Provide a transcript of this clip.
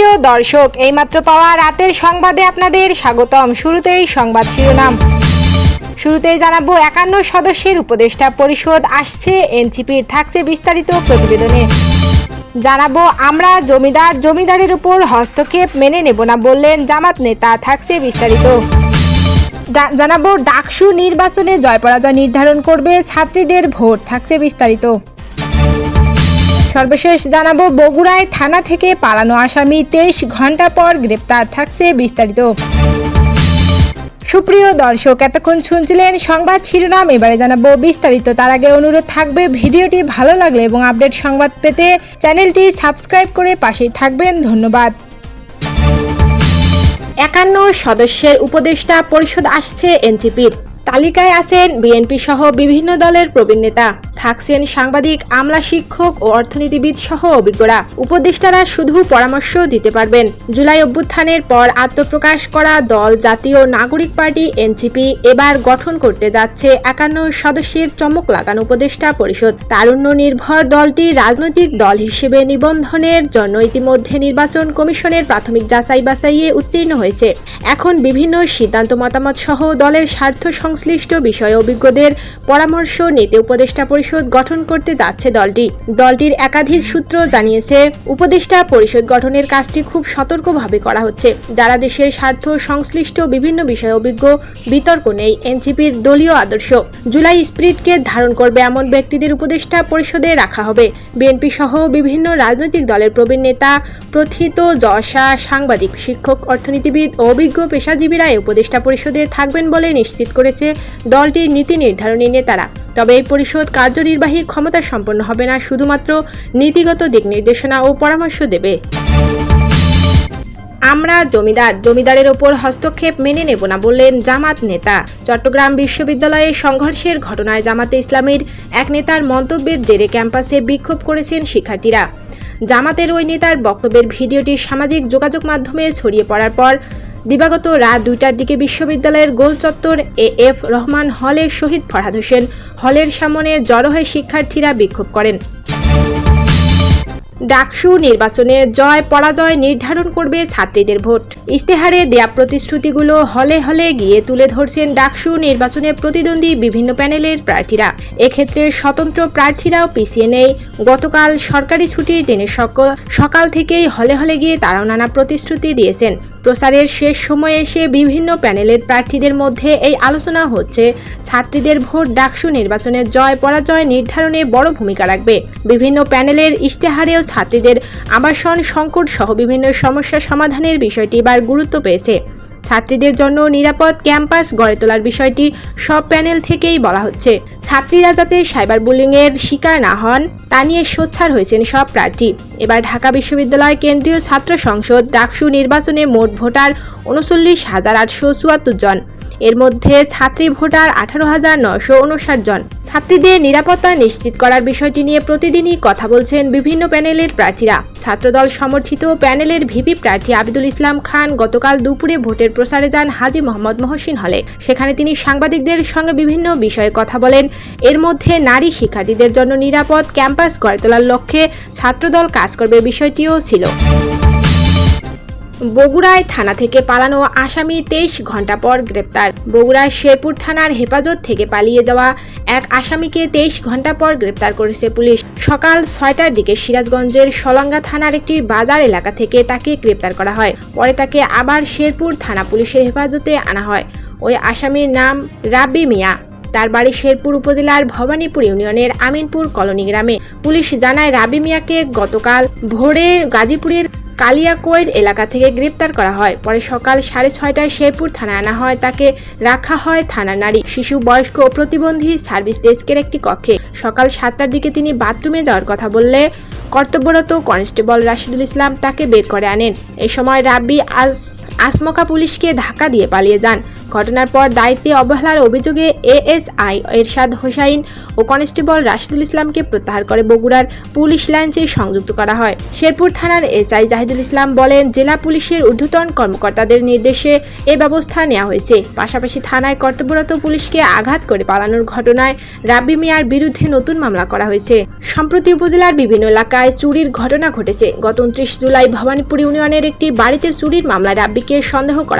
সুপ্রিয় দর্শক, এইমাত্র পাওয়া রাতের সংবাদে আপনাদের স্বাগতম। শুরুতেই সংবাদ শিরোনাম। শুরুতেই জানাব একান্ন সদস্যের উপদেষ্টা পরিষদ আসছে, এনসিপির থাকছে বিস্তারিত প্রতিবেদনে। জানাব, আমরা জমিদার জমিদারের উপর হস্তক্ষেপ মেনে নেব না বললেন জামাত নেতা, থাকছে বিস্তারিত। জানাব, ডাকসু নির্বাচনে জয় পরাজয় নির্ধারণ করবে, ছাত্রীদের ভোট, থাকছে বিস্তারিত। সর্বশেষ জানাব, বগুড়ায় থানা থেকে পালানো আসামি তেইশ ঘণ্টা পর গ্রেপ্তার থাকছে বিস্তারিত। সুপ্রিয় দর্শক, এতক্ষণ শুনছিলেন সংবাদ শিরোনাম, এবারে জানাব বিস্তারিত। তার আগে অনুরোধ থাকবে, ভিডিওটি ভালো লাগলে এবং আপডেট সংবাদ পেতে চ্যানেলটি সাবস্ক্রাইব করে পাশেই থাকবেন। ধন্যবাদ। একান্ন সদস্যের উপদেষ্টা পরিষদ আসছে এনসিপির তালিকায় আছেন বিএনপি সহ বিভিন্ন দলের প্রবীণ নেতা। থাকছেন সাংবাদিক, আমলা শিক্ষক ও অর্থনীতিবিদ সহ অভিজ্ঞরা। উপদেষ্টারা শুধু পরামর্শ দিতে পারবেন। জুলাই অভ্যুত্থানের পর আত্মপ্রকাশ করা দল, জাতীয় নাগরিক পার্টি, এনসিপি এবার গঠন করতে যাচ্ছে একান্ন সদস্যের চমক লাগানো উপদেষ্টা পরিষদ। তারুণ্য নির্ভর দলটি রাজনৈতিক দল হিসেবে নিবন্ধনের জন্য ইতিমধ্যে নির্বাচন কমিশনের প্রাথমিক যাচাই বাছাইয়ে উত্তীর্ণ হয়েছে। এখন বিভিন্ন সিদ্ধান্ত মতামত সহ দলের স্বার্থ সংশ্লিষ্ট বিষয়ে অভিজ্ঞদের পরামর্শ নিতে উপদেষ্টা পরিষদ গঠন করতে যাচ্ছে দলটি। দলটির একাধিক সূত্র জানিয়েছে, উপদেষ্টা পরিষদ গঠনের কাজটি খুব সতর্কভাবে করা হচ্ছে। যারা দেশের স্বার্থ সংশ্লিষ্ট বিভিন্ন বিষয়ে অভিজ্ঞ, বিতর্ক নেই, এনসিপির দলীয় আদর্শ। জুলাই স্পিরিটকে ধারণ করবে এমন ব্যক্তিদের উপদেষ্টা পরিষদে রাখা হবে। বিএনপি সহ বিভিন্ন রাজনৈতিক দলের প্রবীণ নেতা, প্রথিত যশা, সাংবাদিক, শিক্ষক, অর্থনীতিবিদ ও অভিজ্ঞ পেশাজীবীরা উপদেষ্টা পরিষদে থাকবেন বলে নিশ্চিত করেছে দলটির নীতি নির্ধারণী নেতারা। তবে এই পরিষদ কার্যনির্বাহী ক্ষমতা সম্পন্ন হবে না, শুধুমাত্র নীতিগত দিক নির্দেশনা ও পরামর্শ দেবে। আমরা জমিদার, জমিদারের ওপর হস্তক্ষেপ মেনে নেব না বললেন জামাত নেতা। চট্টগ্রাম বিশ্ববিদ্যালয়ে সংঘর্ষের ঘটনায় জামাতে ইসলামীর এক নেতার মন্তব্যের জেরে ক্যাম্পাসে বিক্ষোভ করেছেন শিক্ষার্থীরা। জামাতের ওই নেতার বক্তব্যের ভিডিওটি সামাজিক যোগাযোগ মাধ্যমে ছড়িয়ে পড়ার পর দিবাগত রাত দুইটার দিকে বিশ্ববিদ্যালয়ের গোল চত্বর এ এফ রহমান হলে শহীদ ফরহাদ হোসেন হলের সামনে জড়ো হয়ে শিক্ষার্থীরা বিক্ষোভ করেন। ডাকসু নির্বাচনে জয় পরাজয় নির্ধারণ করবে ছাত্রীদের ভোট। ইস্তেহারে দেয়া প্রতিশ্রুতিগুলো হলে হলে গিয়ে তুলে ধরছেন ডাকসু নির্বাচনে প্রতিদ্বন্দ্বী বিভিন্ন প্যানেলের প্রার্থীরা। এক্ষেত্রে স্বতন্ত্র প্রার্থীরাও পিছিয়ে নেই। গতকাল সরকারি ছুটির দিনে সক- সকাল থেকেই হলে হলে গিয়ে তারাও নানা প্রতিশ্রুতি দিয়েছেন। প্রচারের শেষ সময়ে এসে বিভিন্ন প্যানেলের প্রার্থীদের মধ্যে এই আলোচনা হচ্ছে। ছাত্রীদের ভোট ডাকসু নির্বাচনের জয় পরাজয় নির্ধারণে বড় ভূমিকা রাখবে। বিভিন্ন প্যানেলের ইশতেহারেও ছাত্রীদের আবাসন সংকট সহ বিভিন্ন সমস্যা সমাধানের বিষয়টি এবার গুরুত্ব পেয়েছে। ছাত্রীদের জন্য নিরাপদ ক্যাম্পাস গড়ে তোলার বিষয়টি সব প্যানেল থেকেই বলা হচ্ছে। ছাত্রীরা যাতে সাইবার বুলিংয়ের শিকার না হন, তা নিয়ে সোচ্ছার হয়েছেন সব প্রার্থী। এবার ঢাকা বিশ্ববিদ্যালয় কেন্দ্রীয় ছাত্র সংসদ ডাকসু নির্বাচনে মোট ভোটার উনচল্লিশ হাজার আটশো চুয়াত্তর জন। এর মধ্যে ছাত্রী ভোটার আঠারো হাজার নশো উনষাট জন। ছাত্রীদের নিরাপত্তা নিশ্চিত করার বিষয়টি নিয়ে প্রতিদিনই কথা বলছেন বিভিন্ন প্যানেলের প্রার্থীরা। ছাত্রদল সমর্থিত প্যানেলের ভিপি প্রার্থী আবিদুল ইসলাম খান গতকাল দুপুরে ভোটের প্রচারে যান হাজি মোহাম্মদ মহসিন হলে। সেখানে তিনি সাংবাদিকদের সঙ্গে বিভিন্ন বিষয়ে কথা বলেন। এর মধ্যে নারী শিক্ষার্থীদের জন্য নিরাপদ ক্যাম্পাস গড়ে তোলার লক্ষ্যে ছাত্রদল কাজ করবে বিষয়টিও ছিল। বগুড়ায় থানা থেকে পালানো আসামি তেইশ ঘণ্টা পর গ্রেপ্তার। বগুড়ার শেরপুর থানার হেফাজত থেকে পালিয়ে যাওয়া এক আসামিকে তেইশ ঘণ্টা পর গ্রেপ্তার করেছে পুলিশ। সকাল ছয়টার দিকে সিরাজগঞ্জের সলঙ্গা থানার একটি বাজার এলাকা থেকে তাকে গ্রেপ্তার করা হয়। পরে তাকে আবার শেরপুর থানা পুলিশের হেফাজতে আনা হয়। ওই আসামির নাম রাব্বি মিয়া। তার বাড়ি শেরপুর উপজেলার ভবানীপুর ইউনিয়নের আমিনপুর কলোনি গ্রামে। পুলিশ জানায় রাবি মিয়াকে গতকাল ভোরে গাজীপুরের কালিয়াকৈর এলাকা থেকে গ্রেপ্তার করা হয়। পরে সকাল সাড়ে ছয়টায় শেরপুর থানায় আনা হয়। তাকে রাখা হয় থানার নারী। শিশু, বয়স্ক ও প্রতিবন্ধী সার্ভিস ডেস্কের একটি কক্ষে। সকাল সাতটার দিকে তিনি বাথরুমে যাওয়ার কথা বললে কর্তব্যরত কনস্টেবল রাশিদুল ইসলাম তাকে বের করে আনেন। এ সময় রাব্বি আজ আসমকা পুলিশকে ধাক্কা দিয়ে পালিয়ে যান। ঘটনার পর দায়িত্বে অবহেলার অভিযোগে এএসআই এরশাদ হোসাইন ও কনস্টেবল রাশিদুল ইসলামকে প্রত্যাহার করে বগুড়ার পুলিশ লাইন্সে সংযুক্ত করা হয়। শেরপুর থানার এসআই জাহিদুল ইসলাম বলেন, জেলা পুলিশের ঊর্ধ্বতন কর্মকর্তাদের নির্দেশে এ ব্যবস্থা নেওয়া হয়েছে। পাশাপাশি থানায় কর্তব্যরত পুলিশকে আঘাত করে পালানোর ঘটনায় রাব্বি মিয়ার বিরুদ্ধে নতুন মামলা করা হয়েছে। সম্প্রতি উপজেলার বিভিন্ন এলাকায় চুরির ঘটনা ঘটেছে। গত উনত্রিশ জুলাই ভবানীপুর ইউনিয়নের একটি বাড়িতে চুরির মামলায় রাব্বিকে সন্দেহ করা